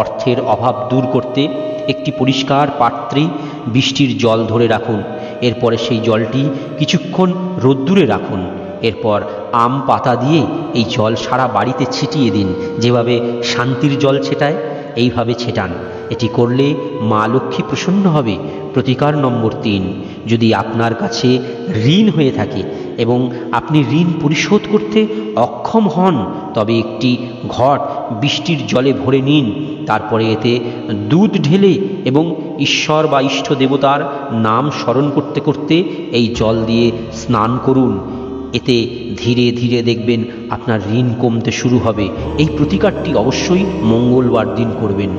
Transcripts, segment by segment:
অর্থের অভাব দূর করতে একটি পরিষ্কার পাত্রে বৃষ্টির জল ধরে রাখুন। এরপরে সেই জলটি কিছুক্ষণ রোদ্দুরে রাখুন। এরপর আম পাতা দিয়ে এই জল সারা বাড়িতে ছিটিয়ে দিন। যেভাবে শান্তির জল ছেটায়, এইভাবে ছেটান। এটি করলে মা লক্ষ্মী প্রসন্ন হবে। প্রতিকার নম্বর তিন, যদি আপনার কাছে ঋণ হয়ে থাকে এবং আপনি ঋণ পরিশোধ করতে অক্ষম হন তবে একটি ঘট বৃষ্টির জলে ভরে নিন। তারপরে এতে দুধ ঢেলে এবং ঈশ্বর বা ইষ্ট দেবতার নাম স্মরণ করতে করতে এই জল দিয়ে স্নান করুন। এতে ধীরে ধীরে দেখবেন আপনার ঋণ কমতে শুরু হবে। এই প্রতিকারটি অবশ্যই মঙ্গলবার দিন করবেন।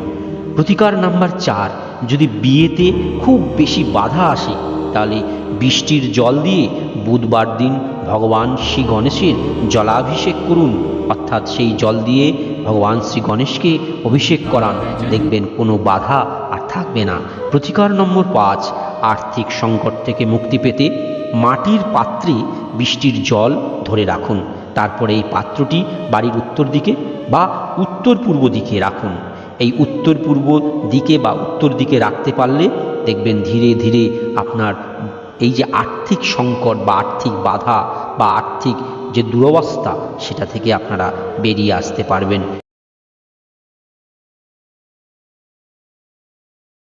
প্রতিকার নাম্বার চার, যদি বিয়েতে খুব বেশি বাধা আসে, তাহলে বৃষ্টির জল দিয়ে বুধবার দিন ভগবান শ্রী গণেশের জলাভিষেক করুন। অর্থাৎ সেই জল দিয়ে ভগবান শ্রী গণেশকে অভিষেক করান। দেখবেন কোনো বাধা আর থাকবে না। প্রতিকার নম্বর পাঁচ, আর্থিক সংকট থেকে মুক্তি পেতে মাটির পাত্রে বৃষ্টির জল ধরে রাখুন। তারপরে এই পাত্রটি বাড়ির উত্তর দিকে বা উত্তর পূর্ব দিকে রাখুন। এই উত্তর পূর্ব দিকে বা উত্তর দিকে রাখতে পারলে দেখবেন ধীরে ধীরে আপনার এই যে আর্থিক সংকট বা আর্থিক বাধা বা আর্থিক যে দুরবস্থা, সেটা থেকে আপনারা বেরিয়ে আসতে পারবেন।